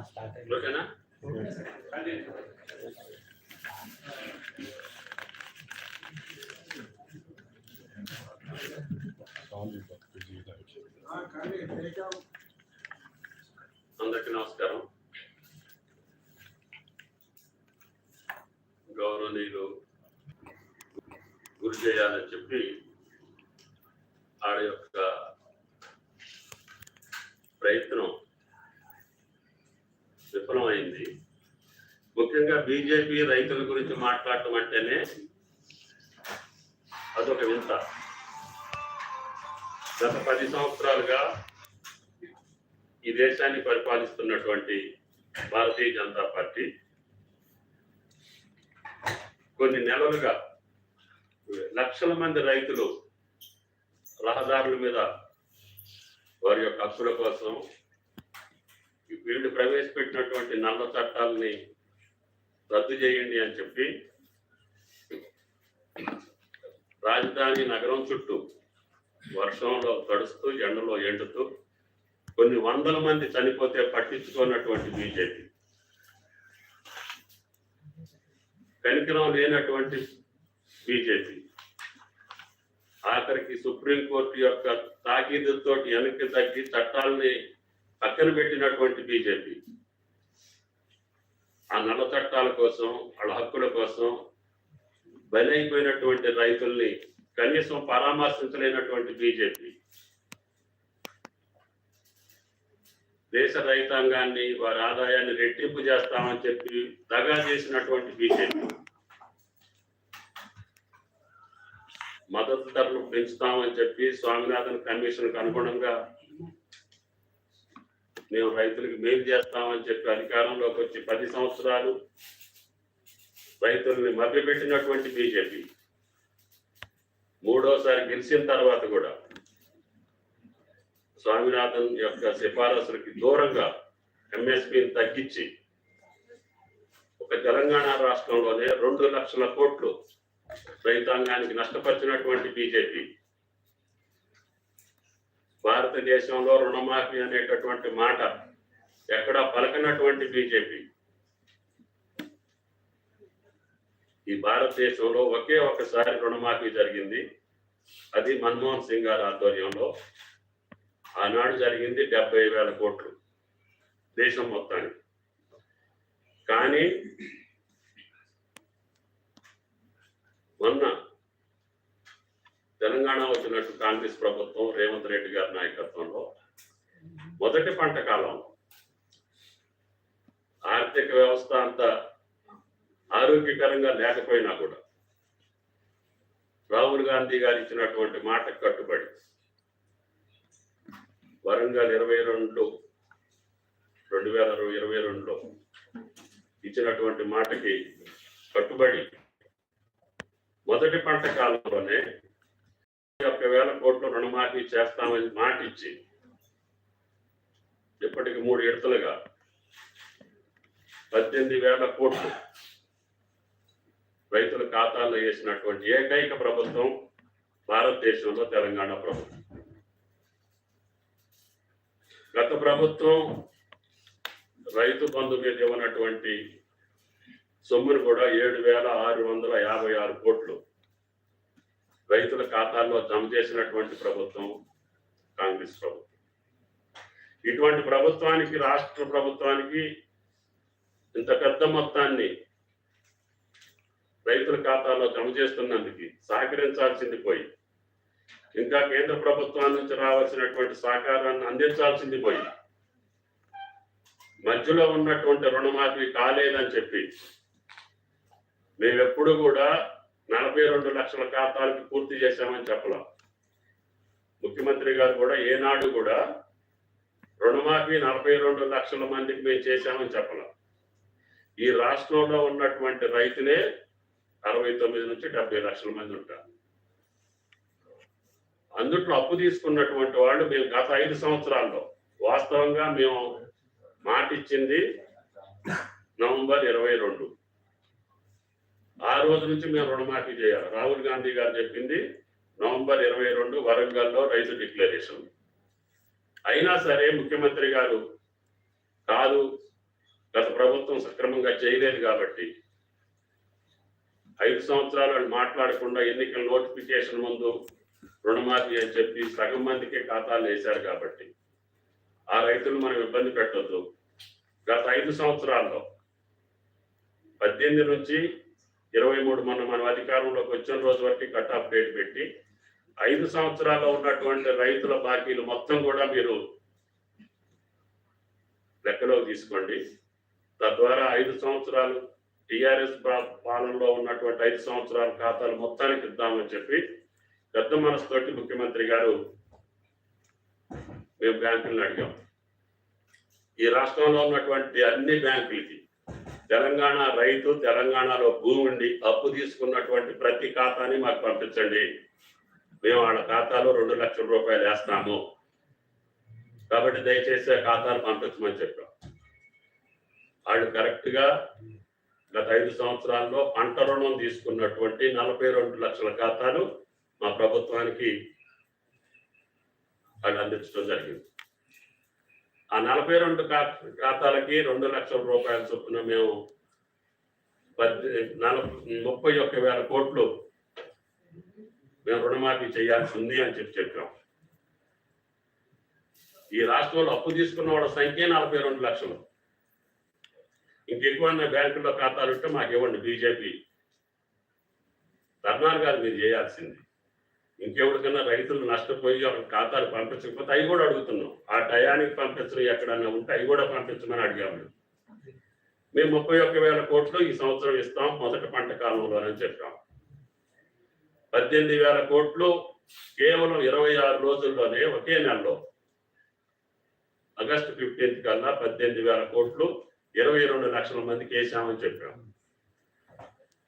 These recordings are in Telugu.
Hasta luego. బీజేపీ రైతుల గురించి మాట్లాడటం అంటేనే అదొక వింత. గత పది సంవత్సరాలుగా ఈ దేశాన్ని పరిపాలిస్తున్నటువంటి భారతీయ జనతా పార్టీ కొన్ని నెలలుగా లక్షల మంది రైతులు రహదారుల మీద వారి యొక్క హక్కుల కోసం వీళ్ళు ప్రవేశపెట్టినటువంటి నల్ల చట్టాలని రద్దు చేయండి అని చెప్పి రాజధాని నగరం చుట్టూ వర్షంలో తడుస్తూ ఎండలో ఎండుతూ కొన్ని వందల మంది చనిపోతే పట్టించుకున్నటువంటి బీజేపీ. కనికరం లేనటువంటి బీజేపీ. ఆఖరికి సుప్రీంకోర్టు యొక్క తాకీదుతో వెనక్కి తగ్గి చట్టాలని పక్కన పెట్టినటువంటి బీజేపీ. ఆ నల్ల చట్టాల కోసం వాళ్ళ హక్కుల కోసం బలైపోయినటువంటి రైతుల్ని కనీసం పరామర్శించలేనటువంటి బీజేపీ. దేశ రైతాంగాన్ని వారి ఆదాయాన్ని రెట్టింపు చేస్తామని చెప్పి దగా చేసినటువంటి బీజేపీ. మద్దతు ధరలు పెంచుతామని చెప్పి స్వామినాథన్ కమిషన్కు అనుగుణంగా మేము రైతులకు మేలు చేస్తామని చెప్పి అధికారంలోకి వచ్చి పది సంవత్సరాలు రైతుల్ని మభ్యపెట్టినటువంటి బీజేపీ. మూడోసారి గెలిచిన తర్వాత కూడా స్వామినాథన్ యొక్క సిఫారసులకి దూరంగా ఎంఎస్పిని తగ్గించి ఒక తెలంగాణ రాష్ట్రంలోనే రెండు లక్షల కోట్లు రైతాంగానికి నష్టపరిచినటువంటి బీజేపీ. భారతదేశంలో రుణమాఫీ అనేటటువంటి మాట ఎక్కడ పలకనటువంటి బీజేపీ? ఈ భారతదేశంలో ఒకే ఒకసారి రుణమాఫీ జరిగింది. అది మన్మోహన్ సింగ్ గారి ఆధ్వర్యంలో. ఆనాడు జరిగింది డెబ్బై వేల కోట్లు దేశం మొత్తానికి. కానీ మొన్న తెలంగాణ వచ్చినట్టు కాంగ్రెస్ ప్రభుత్వం రేవంత్ రెడ్డి గారి నాయకత్వంలో మొదటి పంట కాలం ఆర్థిక వ్యవస్థ అంత ఆరోగ్యకరంగా లేకపోయినా కూడా రాహుల్ గాంధీ గారు ఇచ్చినటువంటి మాట కట్టుబడి వరంగల్ ఇరవై రెండు రెండు వేల ఇరవై రెండులో ఇచ్చినటువంటి మాటకి కట్టుబడి మొదటి పంట కాలంలోనే ఒక్క వేల కోట్లు రుణమాఫీ చేస్తామని మాట ఇచ్చి ఇప్పటికి మూడు విడతలుగా పద్దెనిమిది వేల కోట్లు రైతుల ఖాతాల్లో వేసినటువంటి ఏకైక ప్రభుత్వం భారతదేశంలో తెలంగాణ ప్రభుత్వం. గత ప్రభుత్వం రైతు బంధు మీద ఇవ్వనటువంటి సొమ్మును కూడా ఏడు వేల ఆరు వందల యాభై ఆరు కోట్లు రైతుల ఖాతాల్లో జమ చేసినటువంటి ప్రభుత్వం కాంగ్రెస్ ప్రభుత్వం. ఇటువంటి ప్రభుత్వానికి రాష్ట్ర ప్రభుత్వానికి ఇంత పెద్ద మొత్తాన్ని రైతుల ఖాతాలో జమ చేస్తున్నందుకు సహకరించాల్సింది పోయి ఇంకా కేంద్ర ప్రభుత్వం నుంచి రావాల్సినటువంటి సహకారాన్ని అందించాల్సింది పోయి మధ్యలో ఉన్నటువంటి రుణమాఫీ కాలేదని చెప్పి మేమెప్పుడు కూడా నలభై రెండు లక్షల ఖాతాలకు పూర్తి చేశామని చెప్పలేం. ముఖ్యమంత్రి గారు కూడా ఏనాడు కూడా రుణమాఫీ నలభై రెండు లక్షల మందికి మేము చేశామని చెప్పలేం. ఈ రాష్ట్రంలో ఉన్నటువంటి రైతులే అరవై తొమ్మిది నుంచి డెబ్బై లక్షల మంది ఉంటారు. అందుట్లో అప్పు తీసుకున్నటువంటి వాళ్ళు మేము గత ఐదు సంవత్సరాల్లో వాస్తవంగా మేము మాట ఇచ్చింది నవంబర్ ఇరవై రెండు. ఆ రోజు నుంచి మేము రుణమాఫీ చేయాలి. రాహుల్ గాంధీ గారు చెప్పింది నవంబర్ ఇరవై రెండు వరంగల్లో రైతు డిక్లరేషన్. అయినా సరే ముఖ్యమంత్రి గారు కాదు గత ప్రభుత్వం సక్రమంగా చేయలేదు కాబట్టి ఐదు సంవత్సరాలు వాళ్ళు మాట్లాడకుండా ఎన్నికల నోటిఫికేషన్ ముందు రుణమాఫీ అని చెప్పి సగం మందికే ఖాతాలు వేశారు కాబట్టి ఆ రైతులు మనం ఇబ్బంది పెట్టొద్దు. గత ఐదు సంవత్సరాల్లో పద్దెనిమిది నుంచి ఇరవై మూడు మన మనం అధికారంలోకి వచ్చిన రోజు వరకు కట్ ఆఫ్ డేట్ పెట్టి ఐదు సంవత్సరాల్లో ఉన్నటువంటి రైతుల బాకీలు మొత్తం కూడా మీరు లెక్కలోకి తీసుకోండి. తద్వారా ఐదు సంవత్సరాలు టిఆర్ఎస్ పాలనలో ఉన్నటువంటి ఐదు సంవత్సరాల ఖాతాలు మొత్తానికి ఇద్దామని చెప్పి పెద్ద మనసుతోటి ముఖ్యమంత్రి గారు మేము బ్యాంకులను అడిగాం. ఈ రాష్ట్రంలో ఉన్నటువంటి అన్ని బ్యాంకులకి తెలంగాణ రైతు తెలంగాణలో భూమి ఉండి అప్పు తీసుకున్నటువంటి ప్రతి ఖాతాని మాకు పంపించండి. మేము వాళ్ళ ఖాతాలో రెండు లక్షల రూపాయలు వేస్తాము. కాబట్టి దయచేసి ఆ ఖాతాలు పంపించమని చెప్పాం. వాళ్ళు కరెక్ట్గా గత ఐదు సంవత్సరాల్లో పంట రుణం తీసుకున్నటువంటి నలభై రెండు లక్షల ఖాతాలు మా ప్రభుత్వానికి వాళ్ళు అందించడం జరిగింది. ఆ నలభై రెండు ఖాతాలకి రెండు లక్షల రూపాయల చొప్పున మేము పద్దె నలభై ముప్పై ఒక్క వేల కోట్లు మేము రుణమాఫీ చేయాల్సి ఉంది అని చెప్పి చెప్పాం. ఈ రాష్ట్రంలో అప్పు తీసుకున్న వాళ్ళ సంఖ్య నలభై రెండు లక్షలు. ఇంకెక్కువ బ్యాంకుల్లో ఖాతాలు ఉంటే మాకు ఇవ్వండి బీజేపీ. ధర్నాలు గారు మీరు చేయాల్సింది. ఇంకెవరికైనా రైతులు నష్టపోయి ఒక ఖాతాలు పంపించకపోతే అవి కూడా అడుగుతున్నాం. ఆ టయానికి పంపించడం ఎక్కడన్నా ఉంటే అవి కూడా పంపించమని అడిగాము మేము. మేము ముప్పై ఒక్క వేల కోట్లు ఈ సంవత్సరం ఇస్తాం మొదటి పంట కాలంలోనని చెప్పాం. పద్దెనిమిది వేల కోట్లు కేవలం ఇరవై ఆరు రోజుల్లోనే ఒకే నెలలో ఆగస్టు ఫిఫ్టీన్త్ కల్లా పద్దెనిమిది వేల కోట్లు ఇరవై రెండు లక్షల మందికి వేసామని చెప్పాం.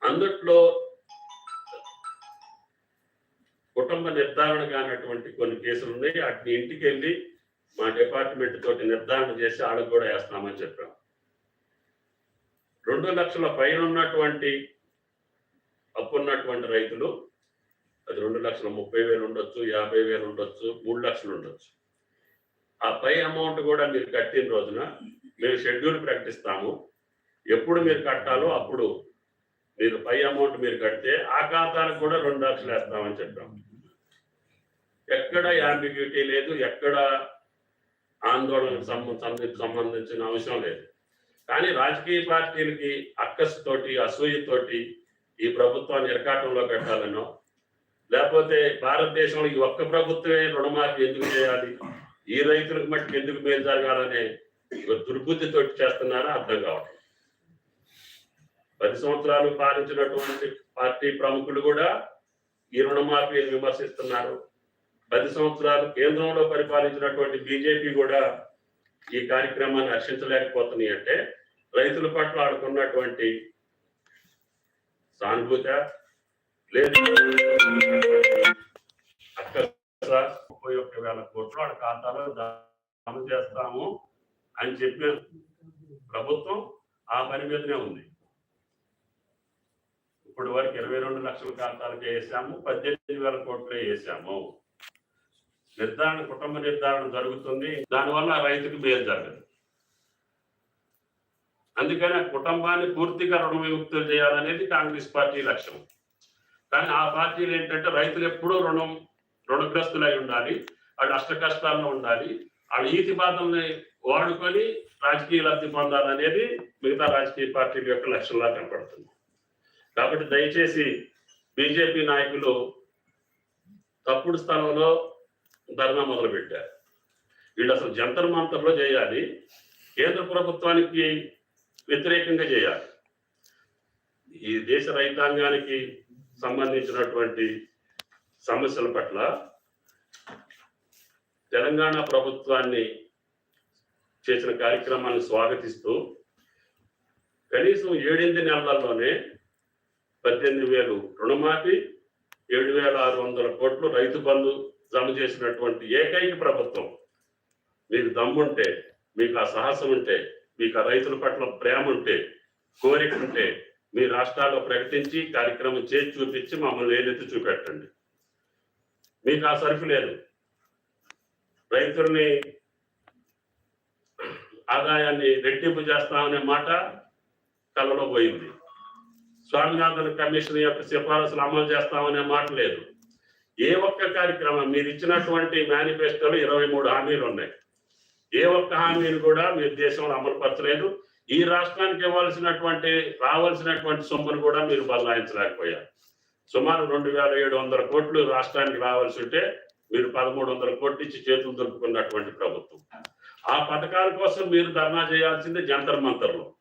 అందుట్లో కుటుంబ నిర్ధారణ కానటువంటి కొన్ని కేసులు ఉన్నాయి. వాటిని ఇంటికి వెళ్ళి మా డిపార్ట్మెంట్ తోటి నిర్ధారణ చేసి వాళ్ళకు కూడా వేస్తామని చెప్పాం. రెండు లక్షల పైన ఉన్నటువంటి అప్పు ఉన్నటువంటి రైతులు అది రెండు లక్షల ముప్పై వేలు ఉండొచ్చు యాభై వేలు ఉండొచ్చు మూడు లక్షలు ఉండొచ్చు. ఆ పై అమౌంట్ కూడా మీరు కట్టిన రోజున మేము షెడ్యూల్ ప్రకటిస్తాము. ఎప్పుడు మీరు కట్టాలో అప్పుడు మీరు పై అమౌంట్ మీరు కడితే ఆ ఖాతాలకు కూడా రెండు లక్షలు వేస్తామని చెప్పాం. ఎక్కడ యాంబిగ్యూటీ లేదు ఎక్కడ ఆందోళనకు సంబంధించిన అవసరం లేదు. కానీ రాజకీయ పార్టీలకి అక్కసుతోటి అసూయతోటి ఈ ప్రభుత్వాన్ని ఇరకాటంలో పెట్టాలనో లేకపోతే భారతదేశంలో ఈ ఒక్క ప్రభుత్వమే రుణమాఫీ ఎందుకు చేయాలి ఈ రైతులకు మట్టుకు ఎందుకు మేలు జరగాలనే దుర్బుద్ధితో దుర్బుద్ధితోటి చేస్తున్నారో అర్థం కావట్లేదు. పది సంవత్సరాలు పాలించినటువంటి పార్టీ ప్రముఖులు కూడా ఈ రుణమాఫీని విమర్శిస్తున్నారు. పది సంవత్సరాలు కేంద్రంలో పరిపాలించినటువంటి బీజేపీ కూడా ఈ కార్యక్రమాన్ని హర్షించలేకపోతున్నాయి అంటే రైతుల పట్ల ఆడుకున్నటువంటి సానుభూత లేదు. ముప్పై ఒక్క వేల కోట్లు వాళ్ళ ఖాతాలో జమ చేస్తాము అని చెప్పిన ప్రభుత్వం ఆ పని మీదనే ఉంది. ఇప్పుడు వరకు ఇరవై రెండు లక్షల ఖాతాలకే వేసాము పద్దెనిమిది వేల కోట్లే వేసాము. నిర్ధారణ కుటుంబ నిర్ధారణ జరుగుతుంది. దానివల్ల రైతుకు మేలు జరగదు. అందుకని ఆ కుటుంబాన్ని పూర్తిగా రుణ విముక్తులు చేయాలనేది కాంగ్రెస్ పార్టీ లక్ష్యం. కానీ ఆ పార్టీలు ఏంటంటే రైతులు ఎప్పుడూ రుణం రుణగ్రస్తులై ఉండాలి వాళ్ళు అష్ట కష్టాల్లో ఉండాలి వాళ్ళ ఈతి బాధల్ని వాడుకొని రాజకీయ లబ్ధి పొందాలనేది మిగతా రాజకీయ పార్టీల యొక్క లక్ష్యంలా కనపడుతుంది. కాబట్టి దయచేసి బీజేపీ నాయకులు తప్పుడు స్థలంలో ధర్నా మొదలుపెట్టారు. వీళ్ళు అసలు జంతర్ మంతర్లో చేయాలి కేంద్ర ప్రభుత్వానికి వ్యతిరేకంగా చేయాలి. ఈ దేశ రైతాంగానికి సంబంధించినటువంటి సమస్యల పట్ల తెలంగాణ ప్రభుత్వాన్ని చేసిన కార్యక్రమాన్ని స్వాగతిస్తూ కనీసం ఏడెనిమిది నెలల్లోనే పద్దెనిమిది వేలు రుణమాఫీ ఏడు వేల ఆరు వందల కోట్లు రైతు బంధు జమ చేసినటువంటి ఏకైక ప్రభుత్వం. మీకు దమ్ముంటే మీకు ఆ సాహసం ఉంటే మీకు ఆ రైతుల పట్ల ప్రేమ ఉంటే కోరిక ఉంటే మీ రాష్ట్రాల్లో ప్రకటించి కార్యక్రమం చేసి చూపించి మమ్మల్ని ఏదైతే చూపెట్టండి. మీకు ఆ సరుకు లేదు. రైతుల్ని ఆదాయాన్ని రెట్టింపు చేస్తామనే మాట కలలో పోయింది. స్వామినాథన్ కమిషన్ యొక్క సిఫారసులు అమలు చేస్తామనే మాట లేదు. ఏ ఒక్క కార్యక్రమం మీరు ఇచ్చినటువంటి మేనిఫెస్టోలో ఇరవై మూడు హామీలు ఉన్నాయి. ఏ ఒక్క హామీని కూడా మీరు దేశంలో అమలుపరచలేదు ఈ రాష్ట్రానికి ఇవ్వాల్సినటువంటి రావాల్సినటువంటి సొమ్మును కూడా మీరు బదలాయించలేకపోయారు. సుమారు రెండు వేల ఏడు వందల కోట్లు రాష్ట్రానికి రావాల్సి ఉంటే మీరు పదమూడు వందల కోట్లు ఇచ్చి చేతులు దొరుకుతున్నటువంటి ప్రభుత్వం. ఆ పథకాల కోసం మీరు ధర్నా చేయాల్సింది జంతర్ మంతర్లు.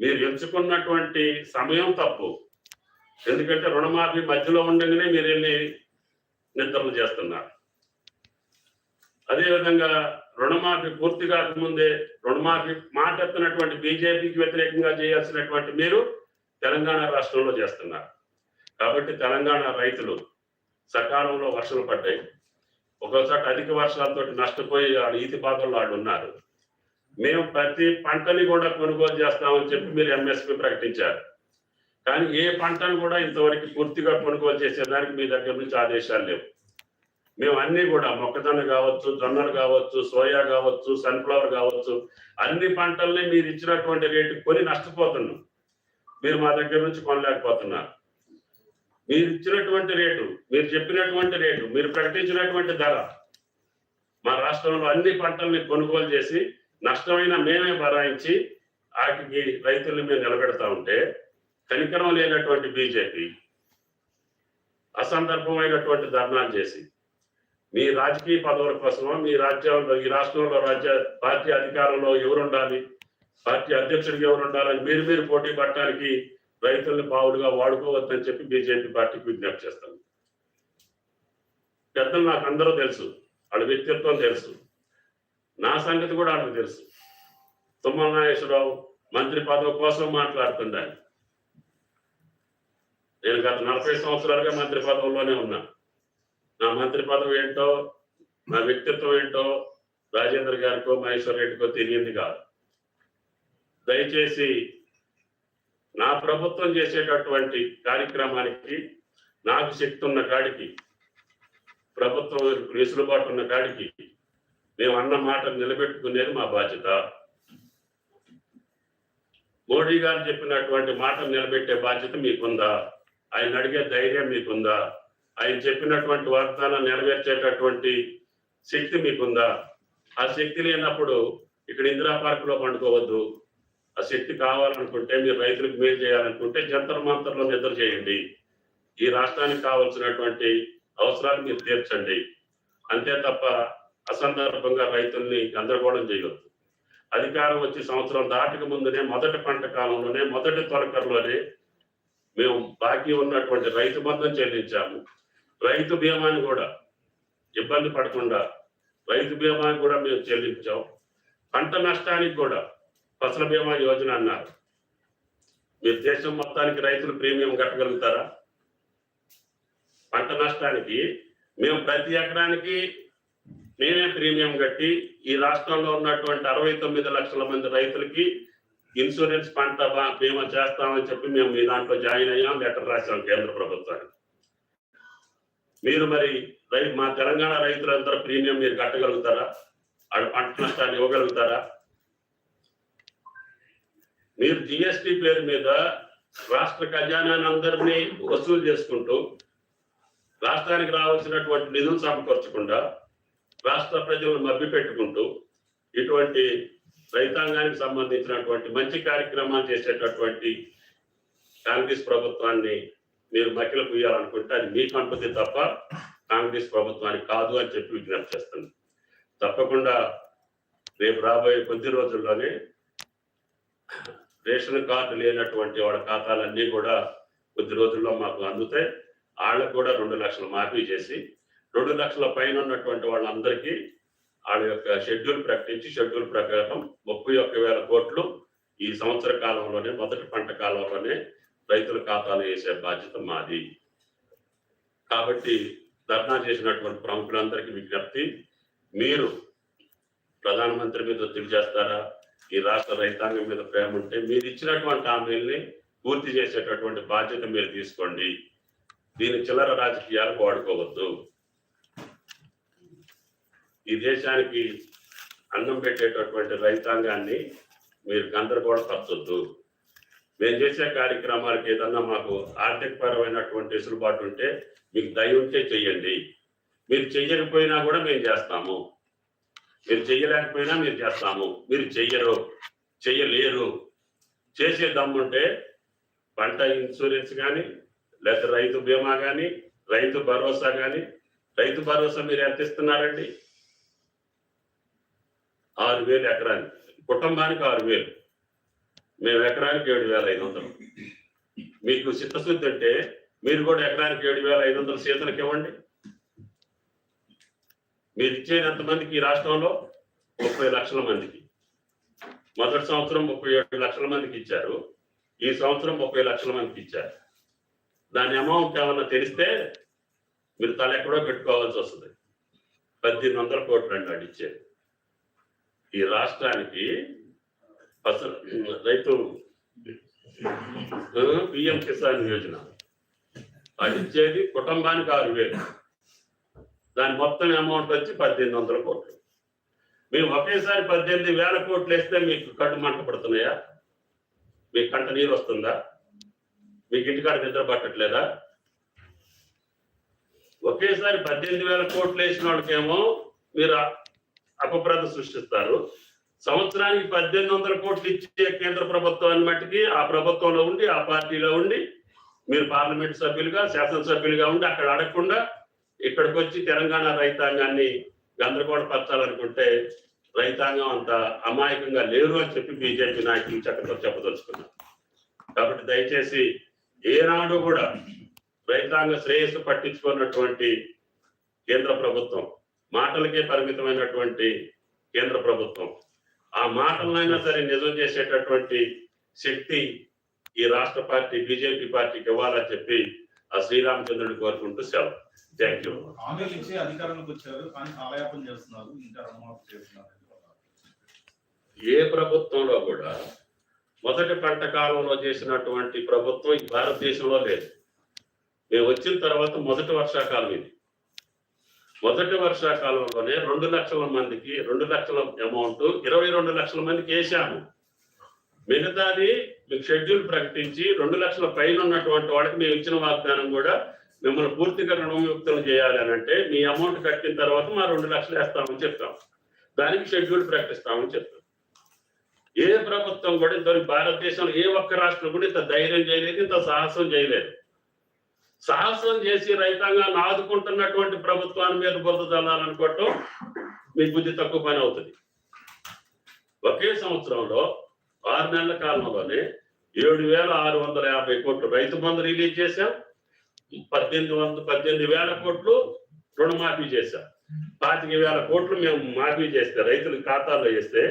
మీరు ఎంచుకున్నటువంటి సమయం తప్పు. ఎందుకంటే రుణమాఫీ మధ్యలో ఉండగానే మీరు వెళ్ళి నిద్రలు చేస్తున్నారు. అదేవిధంగా రుణమాఫీ పూర్తి కాకముందే రుణమాఫీ మాటెత్తినటువంటి బీజేపీకి వ్యతిరేకంగా చేయాల్సినటువంటి మీరు తెలంగాణ రాష్ట్రంలో చేస్తున్నారు. కాబట్టి తెలంగాణ రైతులు సకాలంలో వర్షాలు పడ్డాయి. ఒక్కోసారి అధిక వర్షాలతో నష్టపోయి వాళ్ళు ఈతి బాధల్లో వాళ్ళు ఉన్నారు. మేము ప్రతి పంటని కూడా కొనుగోలు చేస్తామని చెప్పి మీరు ఎంఎస్పీ ప్రకటించారు. కానీ ఏ పంటను కూడా ఇంతవరకు పూర్తిగా కొనుగోలు చేసేదానికి మీ దగ్గర నుంచి ఆదేశాలు లేవు. మేము అన్ని కూడా మొక్కజొన్న కావచ్చు జొన్నలు కావచ్చు సోయా కావచ్చు సన్ఫ్లవర్ కావచ్చు అన్ని పంటల్ని మీరు ఇచ్చినటువంటి రేటు కొని నష్టపోతున్నాం. మీరు మా దగ్గర నుంచి కొనలేకపోతున్నారు. మీరు ఇచ్చినటువంటి రేటు మీరు చెప్పినటువంటి రేటు మీరు ప్రకటించినటువంటి ధర మా రాష్ట్రంలో అన్ని పంటల్ని కొనుగోలు చేసి నష్టమైన మేమే భరాయించి వాటికి రైతుల్ని మేము నిలబెడతా ఉంటే కనికరం లేనటువంటి బీజేపీ అసందర్భమైనటువంటి ధర్నాలు చేసి మీ రాజకీయ పదవుల కోసమో మీ రాజ్యంలో ఈ రాష్ట్రంలో రాజ్య పార్టీ అధికారంలో ఎవరుండాలి పార్టీ అధ్యక్షుడికి ఎవరుండాలని మీరు మీరు పోటీ పడటానికి రైతుల్ని బావులుగా వాడుకోవద్దని చెప్పి బీజేపీ పార్టీకి విజ్ఞప్తి చేస్తాను పెద్దలు నాకు అందరూ తెలుసు వాళ్ళ వ్యక్తిత్వం తెలుసు. నా సంగతి కూడా వాళ్ళకి తెలుసు. తుమ్మల నాగేశ్వరరావు మంత్రి పదవి కోసం మాట్లాడుతుండాలి. నేను గత నలభై సంవత్సరాలుగా మంత్రి పదవుల్లోనే ఉన్నా. నా మంత్రి పదవి ఏంటో నా వ్యక్తిత్వం ఏంటో రాజేంద్ర గారికో మహేశ్వర్ రెడ్డికో తెలియంది కాదు. దయచేసి నా ప్రభుత్వం చేసేటటువంటి కార్యక్రమానికి నాకు శక్తి ఉన్న కాడికి ప్రభుత్వం వెసులుబాటు ఉన్న కాడికి మేము అన్న మాట నిలబెట్టుకునేది మా బాధ్యత. మోడీ గారు చెప్పినటువంటి మాటలు నిలబెట్టే బాధ్యత మీకుందా? ఆయన అడిగే ధైర్యం మీకుందా? ఆయన చెప్పినటువంటి వాగ్దానం నెరవేర్చేటటువంటి శక్తి మీకుందా? ఆ శక్తి లేనప్పుడు ఇక్కడ ఇందిరా పార్క్లో పండుకోవద్దు. ఆ శక్తి కావాలనుకుంటే మీరు రైతులకు మేలు చేయాలనుకుంటే జంతర్ మంతర్లో నిద్ర చేయండి. ఈ రాష్ట్రానికి కావాల్సినటువంటి అవసరాలు మీరు తీర్చండి. అంతే తప్ప అసందర్భంగా రైతుల్ని గందరగోళం చేయవద్దు అధికారం వచ్చి సంవత్సరం దాటక ముందునే మొదటి పంట కాలంలోనే మొదటి తొలకరలోనే మేము బాకీ ఉన్నటువంటి రైతు బంధం చెల్లించాము. రైతు బీమాని కూడా ఇబ్బంది పడకుండా రైతు బీమాని కూడా మేము చెల్లించాం. పంట నష్టానికి కూడా ఫసల బీమా యోజన అన్నారు. మీరు దేశం మొత్తానికి రైతులు ప్రీమియం కట్టగలుగుతారా? పంట నష్టానికి మేము ప్రతి ఎకరానికి మేమే ప్రీమియం కట్టి ఈ రాష్ట్రంలో ఉన్నటువంటి అరవై తొమ్మిది లక్షల మంది రైతులకి ఇన్సూరెన్స్ పంట బీమా చేస్తామని చెప్పి మేము మీ దాంట్లో జాయిన్ అయ్యాం లెటర్ రాసాం కేంద్ర ప్రభుత్వానికి. మీరు మరి రైతు మా తెలంగాణ రైతులందరూ ప్రీమియం మీరు కట్టగలుగుతారా? పంట నష్టాన్ని ఇవ్వగలుగుతారా? మీరు జిఎస్టి పేరు మీద రాష్ట్ర ఖజానాన్ని అందరినీ వసూలు చేసుకుంటూ రాష్ట్రానికి రావాల్సినటువంటి నిధులు సమకూర్చకుండా రాష్ట్ర ప్రజలను మభ్య పెట్టుకుంటూ ఇటువంటి రైతాంగానికి సంబంధించినటువంటి మంచి కార్యక్రమాలు చేసేటటువంటి కాంగ్రెస్ ప్రభుత్వాన్ని మీరు మహిళలు పూయాలనుకుంటే అది మీ అనుకుంది తప్ప కాంగ్రెస్ ప్రభుత్వానికి కాదు అని చెప్పి విజ్ఞప్తి చేస్తుంది తప్పకుండా రేపు రాబోయే కొద్ది రోజుల్లోనే రేషన్ కార్డు లేనటువంటి వాళ్ళ ఖాతాలన్నీ కూడా కొద్ది రోజుల్లో మాకు అందుతాయి. వాళ్ళకు కూడా రెండు లక్షలు మాఫీ చేసి రెండు లక్షల పైన ఉన్నటువంటి వాళ్ళందరికీ వాళ్ళ యొక్క షెడ్యూల్ ప్రకటించి షెడ్యూల్ ప్రకారం ముప్పై ఒక్క వేల కోట్లు ఈ సంవత్సర కాలంలోనే మొదటి పంట కాలంలోనే రైతుల ఖాతాలు వేసే బాధ్యత మాది. కాబట్టి ధర్నా చేసినటువంటి ప్రముఖులందరికీ విజ్ఞప్తి మీరు ప్రధానమంత్రి మీద ఒత్తిడి చేస్తారా? ఈ రాష్ట్ర రైతాంగం మీద ప్రేమ ఉంటే మీరు ఇచ్చినటువంటి హామీల్ని పూర్తి చేసేటటువంటి బాధ్యత మీరు తీసుకోండి. దీని చిల్లర రాజకీయాలకు వాడుకోవద్దు. ఈ దేశానికి అన్నం పెట్టేటటువంటి రైతాంగాన్ని మీరు గందరగోళపరచొద్దు మేము చేసే కార్యక్రమాలకు ఏదన్నా మాకు ఆర్థికపరమైనటువంటి వెసులుబాటు ఉంటే మీకు దయ ఉంటే చెయ్యండి. మీరు చెయ్యకపోయినా కూడా మేము చేస్తాము. మీరు చెయ్యలేకపోయినా మీరు చేస్తాము. మీరు చెయ్యరు చెయ్యలేరు. చేసే దమ్ముంటే పంట ఇన్సూరెన్స్ కానీ లేదా రైతు బీమా కానీ రైతు భరోసా కానీ రైతు భరోసా మీరు ఎంత ఇస్తున్నారండి? ఆరు వేలు ఎకరానికి. కుటుంబానికి ఆరు వేలు మేము ఎకరానికి ఏడు వేల ఐదు వందలు మీకు చిత్తశుద్ధి అంటే మీరు కూడా ఎకరానికి ఏడు వేల ఐదు వందలు సీతలకు ఇవ్వండి. మీరు ఇచ్చేది మందికి ఈ రాష్ట్రంలో? ముప్పై లక్షల మందికి. మొదటి సంవత్సరం ముప్పై ఏడు లక్షల మందికి ఇచ్చారు. ఈ సంవత్సరం ముప్పై లక్షల మందికి ఇచ్చారు. దాని అమౌంట్ ఏమన్నా తెలిస్తే మీరు తల ఎక్కడో పెట్టుకోవాల్సి వస్తుంది. పద్దెనిమిది వందల కోట్లు అండి ఇచ్చేది. ఈ రాష్ట్రానికి అసలు రైతు పిఎం కిసాన్ యోజన. అది ఇచ్చేది కుటుంబానికి ఆరు వేలు. దాని మొత్తం అమౌంట్ వచ్చి పద్దెనిమిది వందల కోట్లు. మేము ఒకేసారి పద్దెనిమిది వేల కోట్లు వేస్తే మీకు కళ్ళు మంట పడుతున్నాయా? మీకు కంట నీరు వస్తుందా? మీకు ఇంటికాడ నిద్ర పట్టట్లేదా? ఒకేసారి పద్దెనిమిది వేల కోట్లు వేసిన వాళ్ళకేమో మీరు అపప్రద సృష్టిస్తారు. సంవత్సరానికి పద్దెనిమిది వందల కోట్లు ఇచ్చే కేంద్ర ప్రభుత్వాన్ని మట్టికి ఆ ప్రభుత్వంలో ఉండి ఆ పార్టీలో ఉండి మీరు పార్లమెంట్ సభ్యులుగా శాసనసభ్యులుగా ఉండి అక్కడ అడగకుండా ఇక్కడికి వచ్చి తెలంగాణ రైతాంగాన్ని గందరగోళపరచాలనుకుంటే రైతాంగం అంత అమాయకంగా లేరు అని చెప్పి బీజేపీ నాయకులు చక్కగా చెప్పదలుచుకున్నారు. కాబట్టి దయచేసి ఏనాడు కూడా రైతాంగ శ్రేయస్సు పట్టించుకున్నటువంటి కేంద్ర ప్రభుత్వం మాటలకే పరిమితమైనటువంటి కేంద్ర ప్రభుత్వం. ఆ మాటలనైనా సరే నిజం చేసేటటువంటి శక్తి ఈ రాష్ట్ర పార్టీ బీజేపీ పార్టీకి ఇవ్వాలని చెప్పి ఆ శ్రీరామచంద్రుడు కోరుకుంటూ సెలవు. థ్యాంక్ యూ అధికారంలోకి వచ్చారు కానీ కాలయాపన చేస్తున్నారు ఇంకా చేస్తున్నారు. ఏ ప్రభుత్వంలో కూడా మొదటి పంట కాలంలో చేసినటువంటి ప్రభుత్వం భారతదేశంలో లేదు. మేము వచ్చిన తర్వాత మొదటి వర్షాకాలం ఇది. మొదటి వర్షాకాలంలోనే రెండు లక్షల మందికి రెండు లక్షల అమౌంట్ ఇరవై రెండు లక్షల మందికి వేసాము మిగతాది మీకు షెడ్యూల్ ప్రకటించి రెండు లక్షల పైన ఉన్నటువంటి వాళ్ళకి మేము ఇచ్చిన వాగ్దానం కూడా మిమ్మల్ని పూర్తిగా రుణముక్తం చేయాలి అని అంటే మీ అమౌంట్ కట్టిన తర్వాత మా రెండు లక్షలు వేస్తామని చెప్తాం. దానికి షెడ్యూల్ ప్రకటిస్తామని చెప్తాం. ఏ ప్రభుత్వం కూడా ఇంతవరకు భారతదేశంలో ఏ ఒక్క రాష్ట్రం కూడా ఇంత ధైర్యం చేయలేదు ఇంత సాహసం చేయలేదు. సాహసం చేసి రైతాంగాన్ని ఆదుకుంటున్నటువంటి ప్రభుత్వాన్ని మీద బురద చల్లాలనుకోవటం మీ బుద్ధి తక్కువ పని అవుతుంది. ఒకే సంవత్సరంలో ఆరు నెలల కాలంలోనే ఏడు వేల ఆరు వందల యాభై కోట్లు రైతు బంధు రిలీజ్ చేశాం. పద్దెనిమిది వందల పద్దెనిమిది వేల కోట్లు రుణమాఫీ చేశాం. పాతిక వేల కోట్లు మేము మాఫీ చేస్తే రైతుల ఖాతాల్లో వేస్తే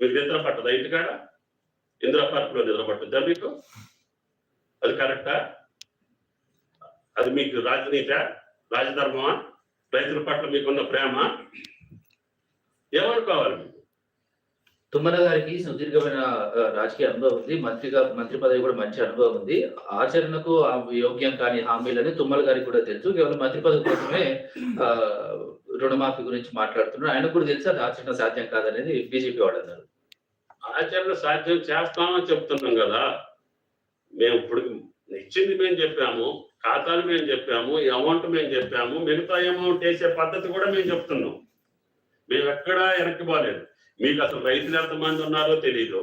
మీరు నిద్ర పట్టదా ఇంటికాడ? ఇందిరా పార్క్లో నిద్ర పట్టుద్దా మీకు? అది కరెక్టా? అది మీకు రాజనీత రాజధర్మమా రైతుల పట్ల మీకున్న ప్రేమ. ఏమనుకోవాలి మీకు? తుమ్మల గారికి సుదీర్ఘమైన రాజకీయ అనుభవం ఉంది. మంత్రిగా మంత్రి పదవి కూడా మంచి అనుభవం ఉంది. ఆచరణకు యోగ్యం కాని హామీలని తుమ్మల గారికి కూడా తెలుసు. కేవలం మంత్రి పదవి కోసమే రుణమాఫీ గురించి మాట్లాడుతున్నారు. ఆయనకు కూడా తెలుసు అది ఆచరణ సాధ్యం కాదనేది బీజేపీ వాడు అన్నారు. ఆచరణ సాధ్యం చేస్తామని చెప్తున్నాం కదా. మేము ఇప్పుడు ఇచ్చింది మేము చెప్పాము. ఖాతాలు మేము చెప్పాము ఈ అమౌంట్ మేము చెప్పాము మిగతా అమౌంట్ వేసే పద్ధతి కూడా మేము చెప్తున్నాం. మేము ఎక్కడా వెనక్కి పోలేదు మీకు అసలు రైతులు ఎంతమంది ఉన్నారో తెలియదు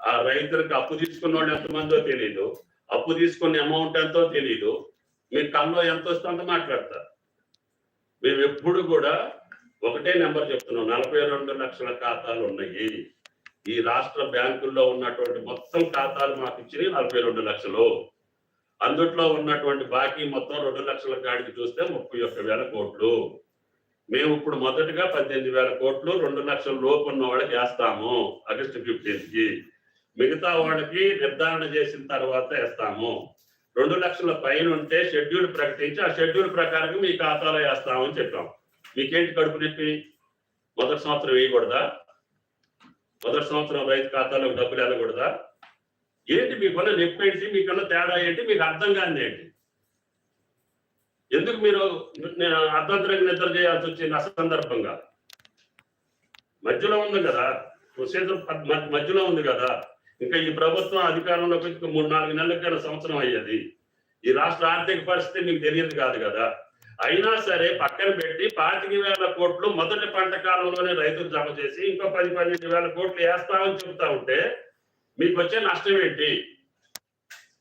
ఆ రైతులకు అప్పు తీసుకున్న వాళ్ళు ఎంతమందో తెలియదు అప్పు తీసుకున్న అమౌంట్ ఎంతో తెలియదు మీ కల్లో ఎంత వస్తుందో మాట్లాడతారు. మేము ఎప్పుడు కూడా ఒకటే నెంబర్ చెప్తున్నాం నలభై రెండు లక్షల ఖాతాలు ఉన్నాయి. ఈ రాష్ట్ర బ్యాంకుల్లో ఉన్నటువంటి మొత్తం ఖాతాలు మాకు ఇచ్చినవి నలభై రెండు లక్షలు. అందుట్లో ఉన్నటువంటి బాకీ మొత్తం రెండు లక్షల కాడికి చూస్తే ముప్పై ఒక్క వేల కోట్లు. మేము ఇప్పుడు మొదటగా పద్దెనిమిది వేల కోట్లు రెండు లక్షల లోపు ఉన్న వాళ్ళకి వేస్తాము ఆగస్టు ఫిఫ్టీన్త్కి. మిగతా వాళ్ళకి నిర్ధారణ చేసిన తర్వాత వేస్తాము. రెండు లక్షల పైన ఉంటే షెడ్యూల్ ప్రకటించి ఆ షెడ్యూల్ ప్రకారం మీ ఖాతాలో వేస్తామని చెప్పాం. మీకేంటి కడుపు నొప్పి? మొదటి సంవత్సరం వేయకూడదా? మొదటి సంవత్సరం రైతు ఖాతాలో డబ్బులు వెళ్ళకూడదా? ఏంటి మీకున్న నొప్పి ఏంటి? మీకున్న తేడా ఏంటి? మీకు అర్థం కాని ఏంటి? ఎందుకు మీరు నేను అర్ధంతరంగా నిద్ర చేయాల్సి వచ్చింది అసందర్భంగా మధ్యలో ఉంది కదా ప్రొసీజర్ మధ్యలో ఉంది కదా. ఇంకా ఈ ప్రభుత్వం అధికారంలోకి ఇంకా మూడు నాలుగు నెలలకైనా సంవత్సరం అయ్యేది. ఈ రాష్ట్ర ఆర్థిక పరిస్థితి మీకు తెలియదు కాదు కదా. అయినా సరే పక్కన పెట్టి పాతిక వేల కోట్లు మొదటి పంట కాలంలోనే రైతులు జమ చేసి ఇంకో పది పన్నెండు వేల కోట్లు వేస్తామని చెబుతా ఉంటే మీకు వచ్చే నష్టం ఏంటి?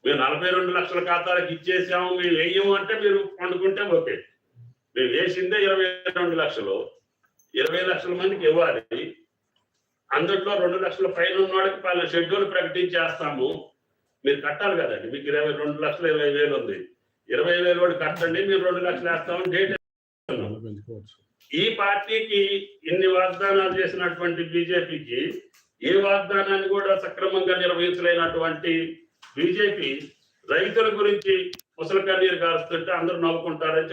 మేము నలభై రెండు లక్షల ఖాతాలకు ఇచ్చేసాము మేము వేయము అంటే మీరు పండుకుంటే ఓకే. మేము వేసిందే ఇరవై రెండు లక్షలు. ఇరవై లక్షల మందికి ఇవ్వాలి. అందులో రెండు లక్షల పైన ఉన్న వాళ్ళకి పలు షెడ్యూల్ ప్రకటించేస్తాము. మీరు కట్టాలి కదండి మీకు ఇరవై రెండు లక్షల ఇరవై వేలు ఉంది. ఇరవై వేలు వాడు కట్టండి మీరు రెండు లక్షలు వేస్తామని డేట్ ఈ పార్టీకి ఇన్ని వాగ్దానాలు చేసినటువంటి బీజేపీకి ఏ వాగ్దానాన్ని కూడా సక్రమంగా నిర్వహించలేనటువంటి బీజేపీ రైతుల గురించి ముసలి కన్నీరు కారుస్తుంటే అందరూ నవ్వుకుంటారని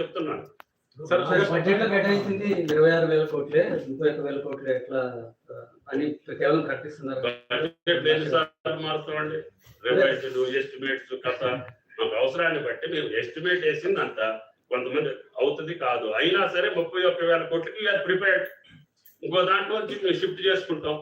బడ్జెట్లో కేటాయించింది ఇరవై ఆరు వేల కోట్లే ముప్పై ఒక్క వేల కోట్లు ఎట్లా ఆ, అని కేవలం ప్రకటిస్తున్నారు బడ్జెట్ ఎన్నిసార్లు మారుతామండి? రివైజ్లు ఎస్టిమేట్స్ కథ. మాకు అవసరాన్ని బట్టి మీరు ఎస్టిమేట్ వేసిందంత కొంతమంది అవుతుంది కాదు. అయినా సరే ముప్పై ఒక్క వేల కోట్లకి వీఆర్ ప్రిపేర్డ్ ఇంకో దాంట్లో నుంచి మేము షిఫ్ట్ చేసుకుంటాం.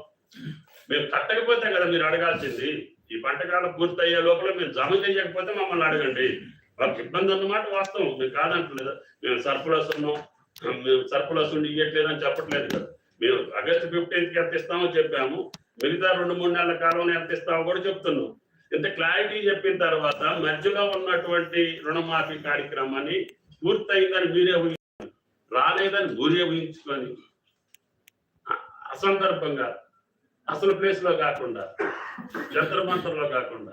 మేము కట్టకపోతే కదా మీరు అడగాల్సింది. ఈ పంటకాలం పూర్తయ్యే లోపల మేము జమ చేయకపోతే మమ్మల్ని అడగండి. వాళ్ళకి ఇబ్బంది అన్నమాట వాస్తవం. మేము కాదంటలేదు. మేము సర్ప్లస్ ఉన్నాం. మేము సర్ప్లస్ ఉండి అని చెప్పట్లేదు కదా. మేము ఆగస్టు ఫిఫ్టీన్త్కి ఎంత ఇస్తామో చెప్పాము. మిగతా రెండు మూడు నెలల కాలంలో ఎంత ఇస్తామో కూడా చెప్తున్నాం. ఇంత క్లారిటీ చెప్పిన తర్వాత మధ్యలో ఉన్నటువంటి రుణమాఫీ కార్యక్రమాన్ని పూర్తయిందని మీరే ఊహించుకొని రాలేదని ఊరే ఊహించుకొని అసందర్భంగా అసలు ప్లేస్లో కాకుండా జంతర మంత్రంలో కాకుండా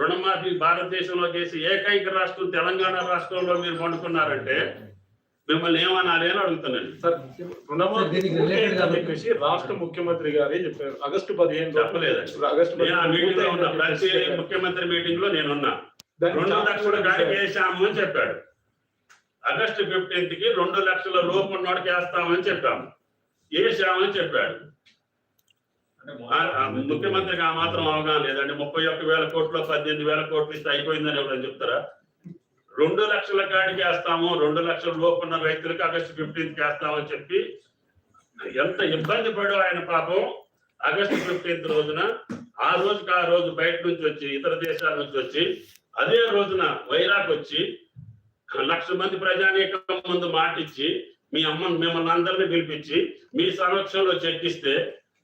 రుణమాఫీ భారతదేశంలో చేసి ఏకైక రాష్ట్రం తెలంగాణ రాష్ట్రంలో మీరు పండుకున్నారంటే మిమ్మల్ని ఏమనాలి అని అడుగుతున్నాను. సార్ రుణమాఫీ రాష్ట్ర ముఖ్యమంత్రి గారే చెప్పారు. ఆగస్టు పదిహేను చెప్పలేదండి. ఆగస్టు నేను మీటింగ్లో ఉన్నా. పూర్తి ముఖ్యమంత్రి మీటింగ్లో నేనున్నా దాన్ని రెండు లక్షల గాడికి చెప్పారు. వేసాము అని చెప్పాడు. ఆగస్టు ఫిఫ్టీన్త్కి రెండు లక్షల లోపు ఉన్నోడికి వేస్తామని చెప్పాము. వేసామని చెప్పాడు. ముఖ్యమంత్రికి ఆ మాత్రం అవగాహన లేదండి. ముప్పై ఒక్క వేల కోట్లు పద్దెనిమిది వేల కోట్లు ఇస్తే అయిపోయిందని ఎవరైనా చెప్తారా? రెండు లక్షల కాడికి వేస్తాము రెండు లక్షల లోపు ఉన్న రైతులకు ఆగస్టు ఫిఫ్టీన్త్ వేస్తామని చెప్పి ఎంత ఇబ్బంది పడో ఆయన పాపం ఆగస్టు ఫిఫ్టీన్త్ రోజున ఆ రోజుకి ఆ రోజు బయట నుంచి వచ్చి ఇతర దేశాల నుంచి వచ్చి అదే రోజున వైరాక్ వచ్చి లక్ష మంది ప్రజానీకం ముందు మాటిచ్చి మీ అమ్మ మిమ్మల్ని అందరినీ పిలిపించి మీ సమక్షంలో చర్చిస్తే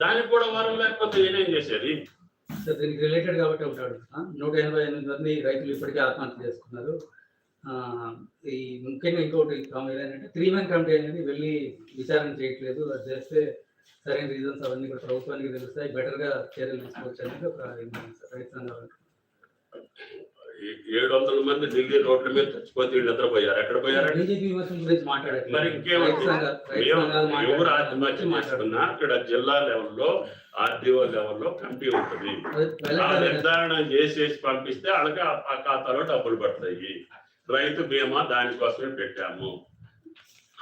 దానికి కూడా వారం లేకపోతే నేనేం చేసేది? సార్ దీనికి రిలేటెడ్ కాబట్టి ఒకటి అడుగుతున్నా. నూట ఎనభై ఎనిమిది మంది రైతులు ఇప్పటికే ఆత్మహత్య చేసుకున్నారు. ఈ ముఖ్యంగా ఇంకోటి ఏంటంటే త్రీ మెన్ కమిటీ అనేది వెళ్ళి విచారణ చేయట్లేదు. అది చేస్తే సరైన రీజన్స్ అవన్నీ కూడా ప్రభుత్వానికి తెలుస్తాయి. బెటర్గా చర్యలు తీసుకోవచ్చు అనేది ఒక రైతు సంఘాలు ఏడు వందల మంది ఢిల్లీ రోడ్ల మీద చచ్చిపోతే వీళ్ళు నిద్రపోయారు ఎక్కడ పోయారు? మరి ఎవరు ఆత్మహత్య చేసుకున్నా అక్కడ జిల్లా లెవెల్లో ఆర్డీఓ లెవెల్లో కమిటీ ఉంటుంది. ఆ. నిర్ధారణ చేసేసి పంపిస్తే వాళ్ళకి ఆ- ఖాతాలో డబ్బులు పడతాయి. రైతు బీమా దానికోసమే పెట్టాము.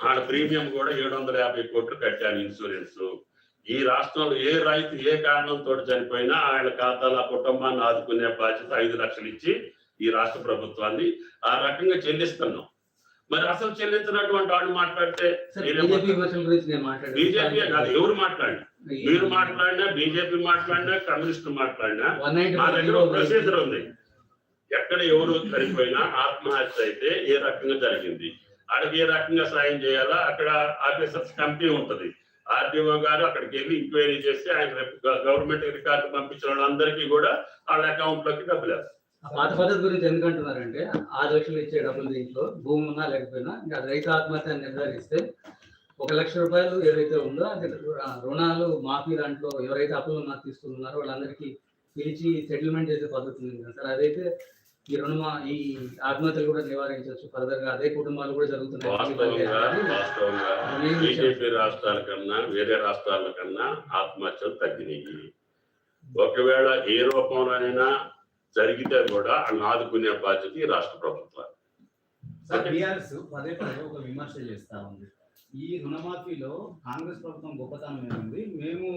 ఆడ ప్రీమియం కూడా ఏడు వందల యాభై కోట్లు కట్టాను ఇన్సూరెన్స్. ఈ రాష్ట్రంలో ఏ రైతు ఏ కారణంతో చనిపోయినా ఆయన ఖాతాలో కుటుంబాన్ని ఆదుకునే బాధ్యత ఐదు లక్షలు ఇచ్చి ఈ రాష్ట్ర ప్రభుత్వాన్ని ఆ రకంగా చెల్లిస్తున్నాం. మరి అసలు చెల్లించినటువంటి వాళ్ళు మాట్లాడితే బీజేపీ కాదు. ఎవరు మాట్లాడినా? మీరు మాట్లాడినా బీజేపీ మాట్లాడినా కమ్యూనిస్ట్ మాట్లాడినా మా దగ్గర ఒక ప్రొసీజర్ ఉంది. ఎక్కడ ఎవరు చనిపోయినా ఆత్మహత్య అయితే ఏ రకంగా జరిగింది? ఆడికి ఏ రకంగా సాయం చేయాలా? అక్కడ ఆఫీసర్స్ కమిటీ ఉంటది. ఆర్డీఓ గారు అక్కడికి వెళ్ళి ఎంక్వైరీ చేసి ఆయన గవర్నమెంట్ రికార్డు పంపించిన వాళ్ళందరికీ కూడా వాళ్ళ అకౌంట్లోకి డబ్బులు వేస్తారు. పాత పద్ధతి గురించి ఎందుకు అంటున్నారంటే ఆరు లక్షలు ఇచ్చే డబ్బులు దీంట్లో భూమి ఉన్నా లేకపోయినా ఇంకా రైతు ఆత్మహత్య నిర్ధారిస్తే ఒక లక్ష రూపాయలు ఏదైతే ఉందో అది రుణాలు మాఫీ దాంట్లో ఎవరైతే అప్పులు నాకు తీసుకున్నారో వాళ్ళందరికీ పిలిచి సెటిల్మెంట్ చేసే పద్ధతి ఉంది కదా సార్. అదైతే ఈ రుణమా ఈ ఆత్మహత్యలు కూడా నివారించవచ్చు ఫర్దర్గా అదే కుటుంబాలు కూడా జరుగుతున్నాయి? బీజేపీ రాష్ట్రాల కన్నా వేరే రాష్ట్రాల కన్నా ఆత్మహత్యలు తగ్గినాయి. ఒకవేళ ఏ రూపంలోనైనా జరిగితే కూడా వాళ్ళని ఆదుకునే బాధ్యత ఈ రాష్ట్ర ప్రభుత్వం సార్ బీఆర్ఎస్ పదే పదే ఒక విమర్శ చేస్తా ఉంది. ఈ రుణమాఫీలో కాంగ్రెస్ ప్రభుత్వం గొప్పతనం ఏముంది? మేము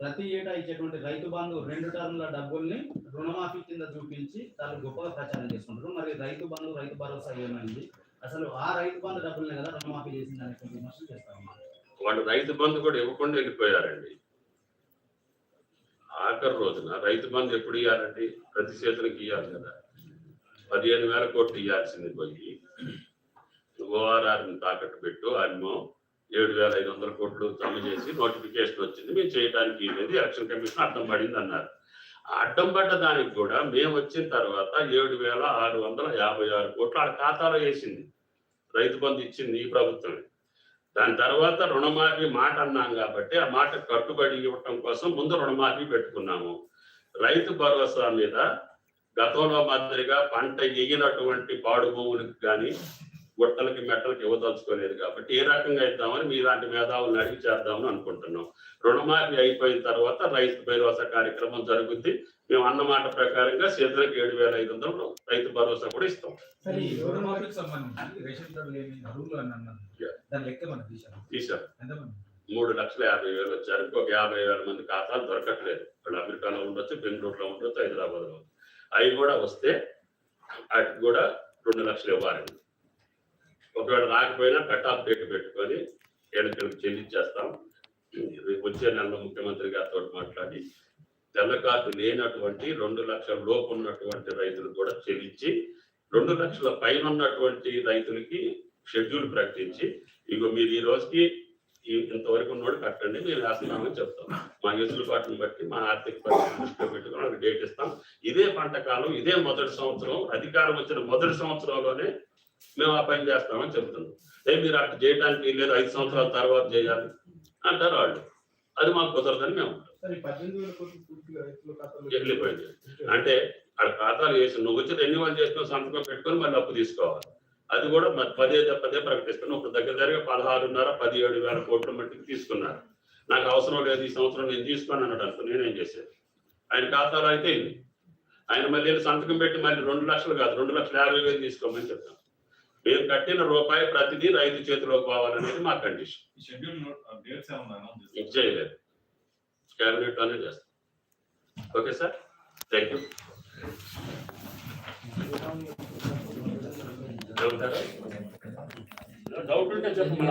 ప్రతి ఏటా ఇచ్చేటువంటి రైతు బంధు రెండు టర్ముల డబ్బుల్ని రుణమాఫీ కింద చూపించి చాలా గొప్పగా ప్రచారం చేసుకుంటారు. మరి రైతు బంధు రైతు భరోసా ఏమైంది? అసలు ఆ రైతు బంధు డబ్బుల్ని కదా రుణమాఫీ చేసింది అనేటువంటి విమర్శలు చేస్తా ఉన్నారు. వాళ్ళు రైతు బంధు కూడా ఇవ్వకుండా వెళ్ళిపోయారండి. ఆఖరి రోజున రైతు బంధు ఎప్పుడు ఇవ్వాలండి ప్రతి చేతులకు ఇవ్వాలి కదా. పదిహేను వేల కోట్లు ఇవ్వాల్సింది పోయి ఓఆర్ఆర్ని తాకట్టు పెట్టు అన్నో ఏడు వేల ఐదు వందల కోట్లు జమ చేసి నోటిఫికేషన్ వచ్చింది మేము చేయడానికి ఇవ్వలేదు ఎలక్షన్ కమిషన్ అడ్డం పడింది అన్నారు. అడ్డం పడ్డ దానికి కూడా మేము వచ్చిన తర్వాత ఏడు వేల ఆరు వందల యాభై ఆరు కోట్లు ఆ ఖాతాలో వేసింది. రైతు బంధు ఇచ్చింది ఈ ప్రభుత్వమే. దాని తర్వాత రుణమాఫీ మాట అన్నాం కాబట్టి ఆ మాట కట్టుబడి ఇవ్వటం కోసం ముందు రుణమాఫీ పెట్టుకున్నాము. రైతు భరోసా మీద గతంలో మాదిరిగా పంట ఎగినటువంటి పాడు భూములకు కానీ గుట్టలకి మెట్టలకి ఇవ్వదలుచుకోలేదు కాబట్టి ఏ రకంగా ఇద్దామని మీలాంటి మేధావులను అడిగి చేద్దామని అనుకుంటున్నాం. రుణమాఫీ అయిపోయిన తర్వాత రైతు భరోసా కార్యక్రమం జరుగుద్ది. మేము అన్నమాట ప్రకారంగా చేతులకు ఏడు వేల ఐదు వందలు రైతు భరోసా కూడా ఇస్తాం. తీసాం మూడు లక్షల యాభై వేలు వచ్చారు. ఇంకొక యాభై వేల మంది ఖాతాలు దొరకట్లేదు. వాళ్ళు అమెరికాలో ఉండొచ్చు బెంగళూరులో ఉండొచ్చు హైదరాబాద్లో అవి కూడా వస్తే వాటికి కూడా రెండు లక్షలు ఇవ్వాలండి. ఒకవేళ రాకపోయినా కట్ ఆఫ్ డేట్ పెట్టుకొని ఏడుకలకు చెల్లించేస్తాం. వచ్చే నెలలో ముఖ్యమంత్రి గారితో మాట్లాడి తెల్ల కార్డు లేనటువంటి రెండు లక్షల లోపు ఉన్నటువంటి రైతులు కూడా చెల్లించి రెండు లక్షల పైన ఉన్నటువంటి రైతులకి షెడ్యూల్ ప్రకటించి ఇగో మీరు ఈ రోజుకి ఇంతవరకు ఉన్నోడు కట్టండి మేము వేస్తున్నామని చెప్తాం. మా వెసులుబాటును బట్టి మా ఆర్థిక పరిస్థితి దృష్టిలో పెట్టుకుని డేట్ ఇస్తాం. ఇదే పంట కాలం ఇదే మొదటి సంవత్సరం అధికారం వచ్చిన మొదటి సంవత్సరంలోనే మేము ఆ పని చేస్తామని చెప్తున్నాం. ఏ మీరు అటు చేయడానికి లేదు ఐదు సంవత్సరాల తర్వాత చేయాలి అంటారు వాళ్ళు. అది మాకు కుదరదని మేము వెళ్ళిపోయింది అంటే ఆ ఖాతాలు వేసి నువ్వు వచ్చి రెన్యువల్ చేసుకుని సంతకం పెట్టుకొని మళ్ళీ అప్పు తీసుకోవాలి. అది కూడా మరి పదే పదే ప్రకటిస్తున్నాం. ఇప్పుడు దగ్గర దగ్గర పదహారున్నర పదిహేడు వేల కోట్ల మట్టికి తీసుకున్నారు. నాకు అవసరం లేదు ఈ సంవత్సరం నేను తీసుకొని అన్నాడు అనుకో నేనేం చేసేది? ఆయన ఖాతాలో అయితే ఆయన మళ్ళీ సంతకం పెట్టి మళ్ళీ రెండు లక్షలు కాదు రెండు లక్షల యాభై వేలు తీసుకోమని చెప్తాం. మేము కట్టిన రూపాయి ప్రతిదీ రైతు చేతిలోకి పోవాలనేది మా కండిషన్ ఈ షెడ్యూల్ డేట్స్ ఏమన్నా అనౌన్స్ ఇది చేయలేదు. క్యాబినెట్లోనే చేస్తాం. Okay sir thank you doubt ఉంటే చెప్పు